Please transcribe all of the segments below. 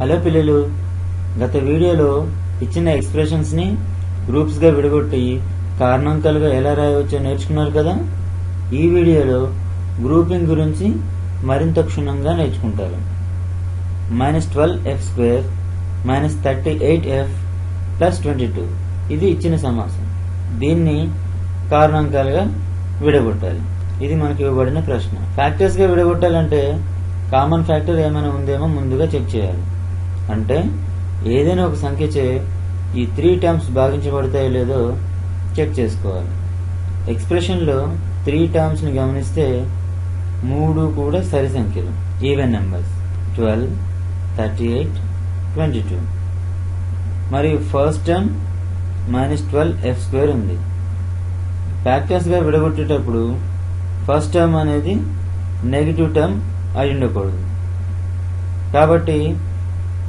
Hello పిల్లలు గత వీడియోలో ఇచ్చిన ఎక్స్ప్రెషన్స్ని గ్రూప్స్గా విడగొట్టి కారణాంకాలుగా ఎలా రాయవచ్చో నేర్చుకున్నారు కదా? ఈ వీడియోలో గ్రూపింగ్ గురించి మరింత క్షుణ్ణంగా నేర్చుకుంటారు. Minus twelve F square minus thirty eight F plus twenty two ఇది ఇచ్చిన సమాసం. దీన్ని కారణాంకాలుగా విడగొట్టాలి. ఇది మనకి ఇవ్వబడిన ప్రశ్న. ఫ్యాక్టర్స్గా విడగొట్టాలంటే కామన్ ఫ్యాక్టర్ ఏమైనా ఉందేమో ముందుగా చెక్ చేయాలి. అంటే ఏదైనా ఒక సంఖ్యచే ఈ త్రీ టర్మ్స్ భాగించబడతాయో లేదో చెక్ చేసుకోవాలి. ఎక్స్ప్రెషన్లో త్రీ టర్మ్స్ని గమనిస్తే మూడు కూడా సరి సంఖ్యలు. Even numbers twelve thirty eight twenty two మరియు first term minus twelve F square ఉంది. ఫ్యాక్టర్స్గా విడగొట్టేటప్పుడు ఫస్ట్ టర్మ్ అనేది నెగిటివ్ టర్మ్ అయి ఉండకూడదు. కాబట్టి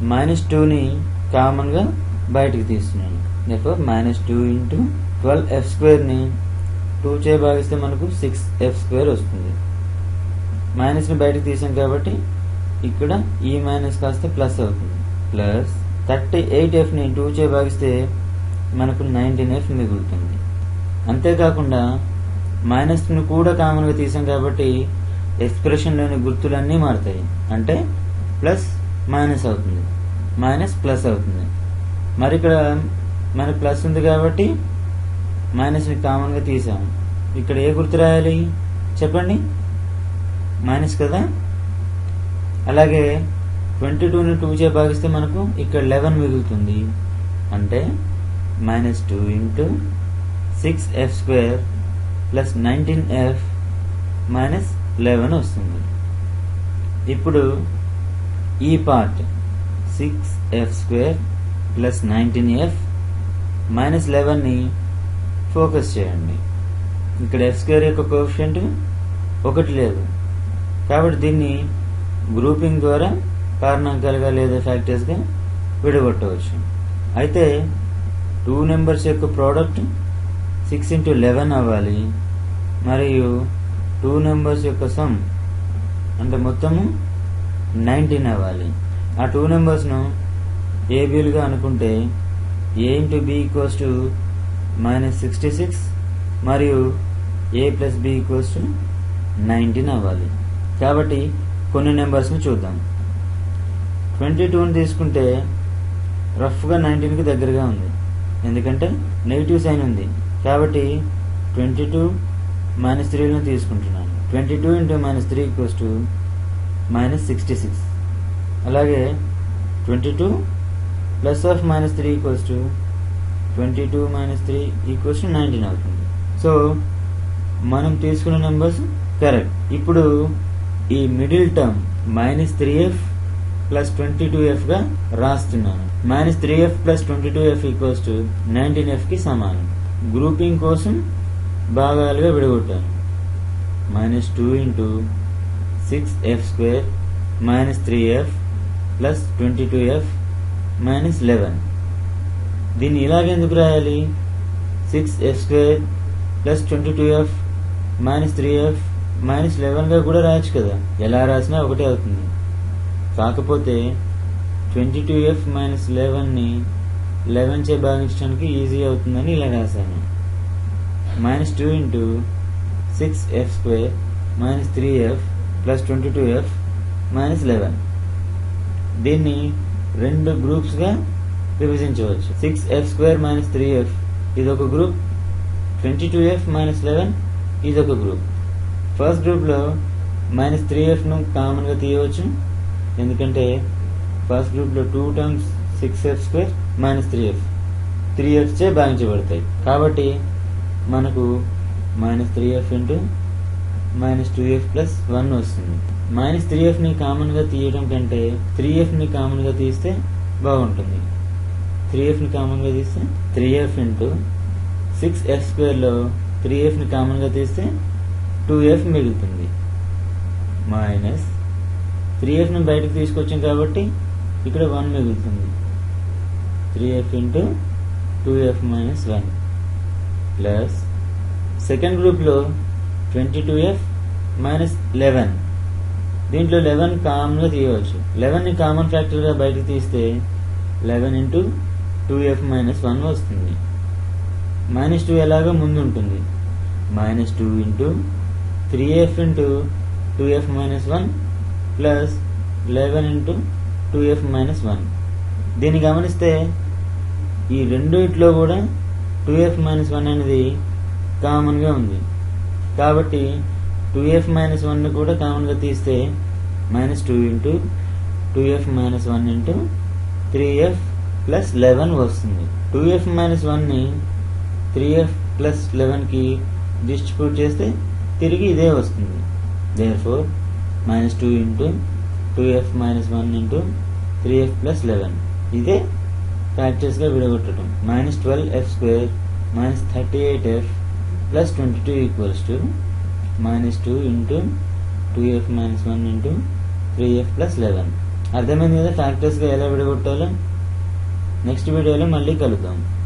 మైనస్ టూని కామన్గా బయటికి తీస్తున్నాను. నెఫర్ minus two into twelve F స్క్వేర్ని two చే భాగిస్తే మనకు సిక్స్ ఎఫ్ స్క్వేర్ వస్తుంది. మైనస్ని బయటకు తీసాం కాబట్టి ఇక్కడ e ఈ మైనస్ కాస్త ప్లస్ అవుతుంది. ప్లస్ థర్టీ ఎయిట్ ఎఫ్ని టూ చే భాగిస్తే మనకు నైన్టీన్ ఎఫ్ మిగులుతుంది. అంతేకాకుండా మైనస్ను కూడా కామన్గా తీసాం కాబట్టి ఎక్స్ప్రెషన్లోని గుర్తులన్నీ మారుతాయి. అంటే ప్లస్ మైనస్ అవుతుంది. మైనస్ ప్లస్ అవుతుంది. మరి ఇక్కడ మనకు ప్లస్ ఉంది కాబట్టి మైనస్ని కామన్గా తీసాం ఇక్కడ ఏ గుర్తు రాయాలి? చెప్పండి. మైనస్ కదా? అలాగే ట్వంటీ టూని టూ చే భాగిస్తే మనకు ఇక్కడ లెవెన్ మిగులుతుంది. అంటే minus two into six F square plus nineteen F minus eleven వస్తుంది. ఇప్పుడు ఈ part six F square plus nineteen F minus లెవెన్ని focus చేయండి. ఇక్కడ ఎఫ్ స్క్వేర్ యొక్క కోఎఫిషియంట్ ఒకటి లేదు. కాబట్టి దీన్ని గ్రూపింగ్ ద్వారా కారణాంకాలుగా లేదా ఫ్యాక్టర్స్గా విడగొట్టవచ్చు. అయితే టూ నెంబర్స్ యొక్క ప్రోడక్ట్ సిక్స్ ఇంటూ లెవెన్ అవ్వాలి. మరియు టూ నెంబర్స్ యొక్క సమ్ అంటే మొత్తము నైన్టీన్ అవ్వాలి. ఆ టూ నెంబర్స్ను ఏబీలుగా అనుకుంటే A into B equals to minus sixty six మరియు A plus B equals to nineteen అవ్వాలి. కాబట్టి కొన్ని నెంబర్స్ని చూద్దాం. ట్వంటీ టూని తీసుకుంటే రఫ్గా నైన్టీన్కి దగ్గరగా ఉంది. ఎందుకంటే నెగిటివ్ సైన్ ఉంది. కాబట్టి ట్వంటీ టూ మైనస్ త్రీలను తీసుకుంటున్నాను. Twenty two into minus three equals to minus sixty six అలాగే twenty two plus of minus three equals to twenty two minus three equals to nineteen అవుతుంది. సో మనం తీసుకున్న numbers correct ఇప్పుడు ఈ middle term minus three F plus twenty two ఎఫ్గా రాస్తున్నాను. Minus three F plus twenty two F equals to nineteen ఎఫ్కి సమానం. Grouping కోసం భాగాలుగా విడగొట్టాను. Minus two into six F square minus three F plus twenty two F minus eleven దీన్ని ఇలాగెందుకు రాయాలి? Six F square plus twenty two F minus three F minus లెవెన్గా కూడా రాయొచ్చు కదా. ఎలా రాసినా ఒకటే అవుతుంది. కాకపోతే ట్వంటీ టూ ఎఫ్ మైనస్ లెవెన్ని లెవెన్ చే భాగించడానికి ఈజీ అవుతుందని ఇలా రాశాను. Minus two into six F square minus three F plus twenty two F minus eleven దీన్ని రెండు గ్రూప్స్గా విభజించవచ్చు. Six F square minus three F ఇది ఒక group twenty two F minus eleven ఇదొక గ్రూప్ ఫస్ట్ గ్రూప్లో మైనస్ త్రీ ఎఫ్ను కామన్గా తీయవచ్చు. ఎందుకంటే ఫస్ట్ గ్రూప్లో two terms six F square minus three F three F చే భాగించబడతాయి. కాబట్టి మనకు minus three F into minus two F plus one వస్తుంది. మైనస్ త్రీ ఎఫ్ని కామన్గా తీయడం కంటే త్రీ ఎఫ్ని కామన్గా తీస్తే బాగుంటుంది. త్రీ ఎఫ్ని కామన్గా తీస్తే three F into six F స్క్వేర్లో three ఎఫ్ని కామన్గా తీస్తే టూ ఎఫ్ మిగులుతుంది. మైనస్ త్రీ ఎఫ్ని బయటకు తీసుకొచ్చాం కాబట్టి ఇక్కడ వన్ మిగులుతుంది. Three F into two F minus one plus second గ్రూప్లో twenty two F minus eleven. దీంట్లో లెవెన్ కామన్గా తీయవచ్చు. లెవెన్ని కామన్ ఫ్యాక్టర్గా బయటకు తీస్తే eleven into two F minus one వస్తుంది. మైనస్ టూ ఎలాగో ముందు ఉంటుంది minus two into three F into two F minus one plus eleven into two F minus one. దీన్ని గమనిస్తే ఈ రెండిట్లో కూడా టూ ఎఫ్ మైనస్ వన్ అనేది కామన్గా ఉంది. కాబట్టి టూ ఎఫ్ మైనస్ వన్ కూడా కామన్గా తీస్తే minus two into two F minus one into three F plus eleven వస్తుంది. టూ ఎఫ్ మైనస్ వన్ని త్రీ ఎఫ్ ప్లస్ లెవెన్కి డిస్ట్రిబ్యూట్ చేస్తే తిరిగి ఇదే వస్తుంది. Therefore minus two into two F minus one into three F plus eleven ఇదే ఫ్యాక్టర్స్గా విడగొట్టడం. Minus twelve F square minus thirty eight F plus twenty two equals to minus two into two F minus one into three F plus eleven. అర్థమైంది కదా? ఫ్యాక్టర్స్గా ఎలా విడగొట్టాలో? Next వీడియోలో మళ్ళీ కలుద్దాం.